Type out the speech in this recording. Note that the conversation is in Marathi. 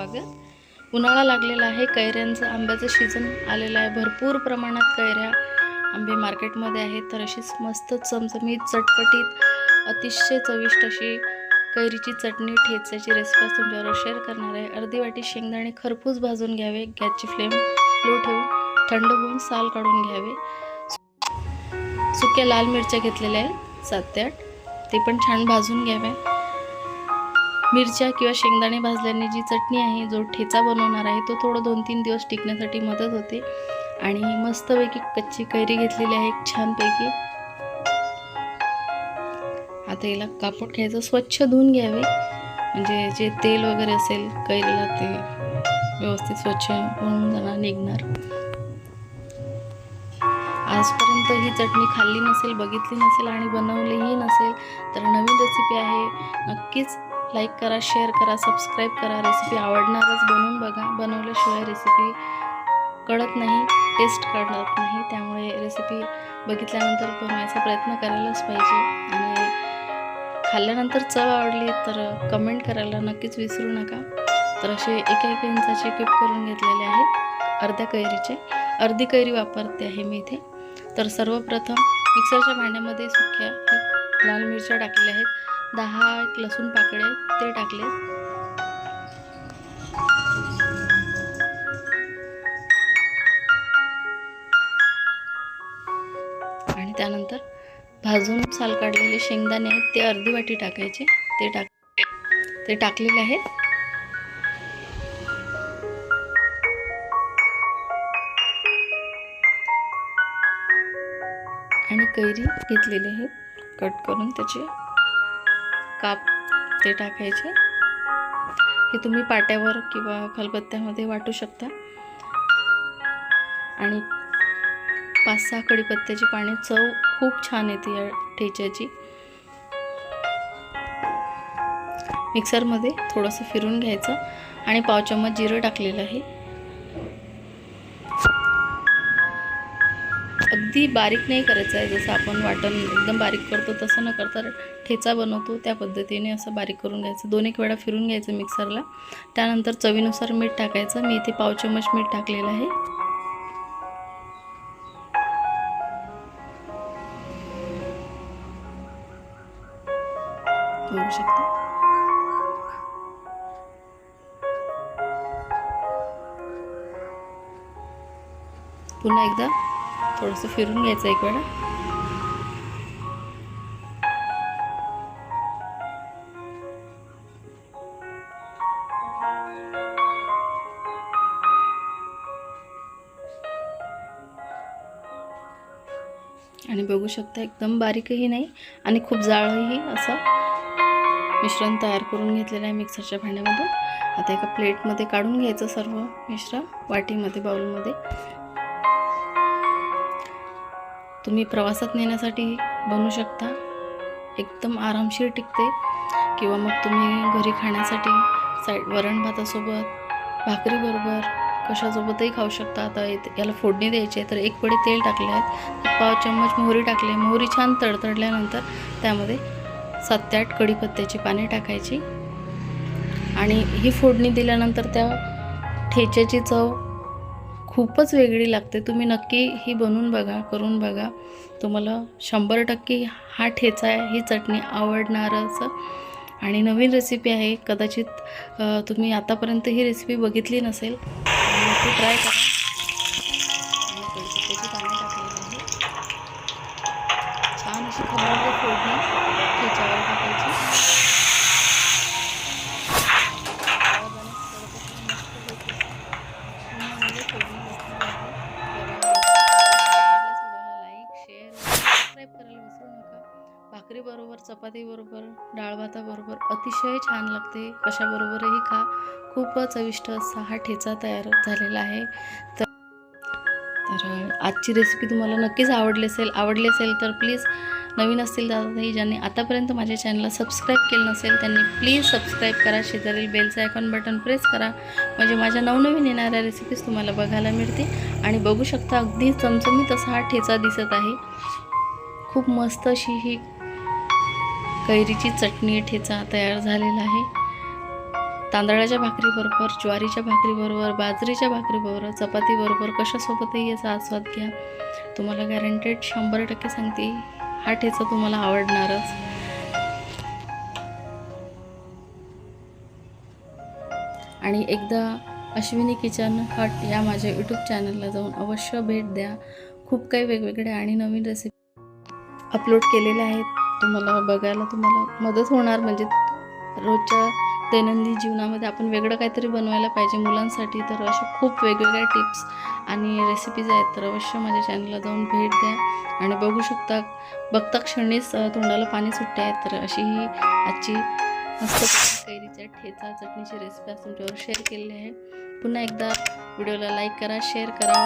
स्वागत उन्हाळा लागलेला आहे कैऱ्यांचं आंब्याचं सीझन आलेलं आहे. भरपूर प्रमाणात कैऱ्या आंबे मार्केटमध्ये आहेत. तर अशीच मस्त चमचमीत चटपटीत अतिशय चविष्ट अशी कैरीची चटणी ठेचाची रेसिपी आज तुमच्याबरोबर शेअर करणार आहे. अर्धी वाटी शेंगदाणे खरपूस भाजून घ्यावे. गॅसची फ्लेम लो ठेवून थंड होऊन साल काढून घ्यावे. सुक्या लाल मिरच्या घेतलेल्या आहेत सात ते आठ. ते पण छान भाजून घ्याव्या. मिरच्या किंवा शेंगदाणे भाजल्याने जी चटणी आहे जो ठेचा बनवणार आहे तो थोडं दोन तीन दिवस टिकण्यासाठी मदत होते. आणि मस्तपैकी कच्ची कैरी घेतलेली आहे छानपैकी. आता याला कापड घ्यायचं स्वच्छ धुवून घ्यावे. म्हणजे जे तेल वगैरे असेल कैरीला ते व्यवस्थित स्वच्छ होऊन जाणार निघणार. आजपर्यंत ही चटणी खाल्ली नसेल बघितली नसेल आणि बनवलीही नसेल तर नवीन रेसिपी आहे. नक्कीच लाईक करा शेअर करा सबस्क्राईब करा. रेसिपी आवडणारच बनवून बघा. बनवल्याशिवाय रेसिपी कळत नाही टेस्ट कळत नाही. त्यामुळे रेसिपी बघितल्यानंतर बनवायचा प्रयत्न करायलाच पाहिजे. आणि खाल्ल्यानंतर चव आवडली तर कमेंट करायला नक्कीच विसरू नका. तर असे एक एक इंचाचे क्यूब करून घेतलेले आहेत अर्ध्या कैरीचे. अर्धी कैरी वापरते आहे मी इथे. तर सर्वप्रथम मिक्सरच्या भांड्यामध्ये सुक्या लाल मिरच्या टाकलेल्या आहेत. दहा एक लसूण पाकळे ते टाकले. आणि त्यानंतर भाजून साल काढलेले शेंगदाणे आहेत ते अर्धी वाटी टाकायचे. ते टाक ते टाकलेले आहेत. आणि कैरी घेतलेली आहेत. कट करून त्याचे काप ते टाकायचे. हे तुम्ही पाट्यावर किंवा खलबत्त्यामध्ये वाटू शकता. आणि पाच सहा कडीपत्त्याची पाने चव खूप छान येते या ठेच्याची. मिक्सरमध्ये थोडंसं फिरून घ्यायचं. आणि पाव चम्मच जिरं टाकलेलं आहे. अगदी बारीक नाही करायचं आहे. जसं आपण वाटण एकदम बारीक करतो तसं न करता ठेचा बनवतो. त्या पद्धतीने असं बारीक करून घ्यायचं. दोन एक वेळा फिरून घ्यायचं मिक्सरला. त्यानंतर चवीनुसार मीठ टाकायचं. मी इथे पाव चम्मच मीठ टाकलेलं आहे. बघू शकता? पुन्हा एकदा. थोडंसं फिरून घ्यायचं एक वेळा. आणि बघू शकता एकदम बारीकही नाही आणि खूप जाळही असं मिश्रण तयार करून घेतलेलं आहे मिक्सरच्या भांड्यामधून. आता एका प्लेटमध्ये काढून घ्यायचं सर्व मिश्रण वाटीमध्ये बाउलमध्ये. तुम्ही प्रवासात नेण्यासाठी बनवू शकता. एकदम आरामशीर टिकते. किंवा मग तुम्ही घरी खाण्यासाठी साईड वरण भातासोबत भाकरीबरोबर कशासोबतही खाऊ शकता. आता याला फोडणी द्यायची आहे तर एक पडी तेल टाकले आहेत. पाव चम्मच मोहरी टाकली मोहरी छान तडतडल्यानंतर त्यामध्ये सात ते आठ कढीपत्त्याची पाने टाकायची. आणि ही फोडणी दिल्यानंतर त्या ठेच्याची चव खूपच वेगळी लागते. तुम्ही नक्की ही बनवून बघा करून बघा. तुम्हाला शंभर टक्के हा ठेचा आहे ही चटणी आवडणारच. आणि नवीन रेसिपी आहे. कदाचित तुम्ही आतापर्यंत ही रेसिपी बघितली नसेल ती ट्राय करा. सबस्क्राईब करायला विसरू नका. भाकरीबरोबर चपातीबरोबर डाळ भाताबरोबर अतिशय छान लागते. कशाबरोबरही खा. खूप चविष्ट असा हा ठेचा तयार झालेला आहे. तर तर आजची रेसिपी तुम्हाला नक्कीच आवडली असेल आवडली असेल तर प्लीज नवीन असतील दादाही ज्यांनी आतापर्यंत माझ्या चॅनलला सबस्क्राईब केलं नसेल त्यांनी प्लीज सबस्क्राईब करा. शेजारील बेलचं आयकॉन बटन प्रेस करा. म्हणजे माझ्या नवनवीन येणाऱ्या रेसिपीज तुम्हाला बघायला मिळते आणि बघू शकता अगदी चमचमीत असा हा ठेचा दिसत आहे. खूप मस्त अशी ही कैरीची चटणी ठेचा तयार झालेला आहे. तांदळाच्या भाकरीबरोबर ज्वारीच्या भाकरीबरोबर बाजरीच्या भाकरीबरोबर चपातीबरोबर कशासोबतही याचा आस्वाद घ्या. तुम्हाला गॅरंटेड शंभर टक्के सांगते हा ठेचा तुम्हाला आवडणारच. आणि एकदा अश्विनी किचन हट या माझ्या यूट्यूब चॅनलला जाऊन अवश्य भेट द्या. खूप काही वेगवेगळ्या आणि नवीन रेसिपी अपलोड केलेल्या आहेत. तुम्हाला बघायला तुम्हाला मदत होणार. म्हणजे रोजच्या दैनंदिन जीवनामध्ये आपण वेगळं काहीतरी बनवायला पाहिजे मुलांसाठी. तर अशा खूप वेगवेगळ्या टिप्स आणि रेसिपीज आहेत. तर अवश्य माझ्या चॅनलला जाऊन भेट द्या. आणि बघू शकता बघता क्षणीच तोंडाला पाणी सुट्टे आहेत तर अशी ही आजची मस्त कैरीच्या ठेचा चटणीची रेसिपी आज तुमच्यावर शेअर केलेली आहे. पुन्हा एकदा व्हिडिओला लाईक करा शेअर करा.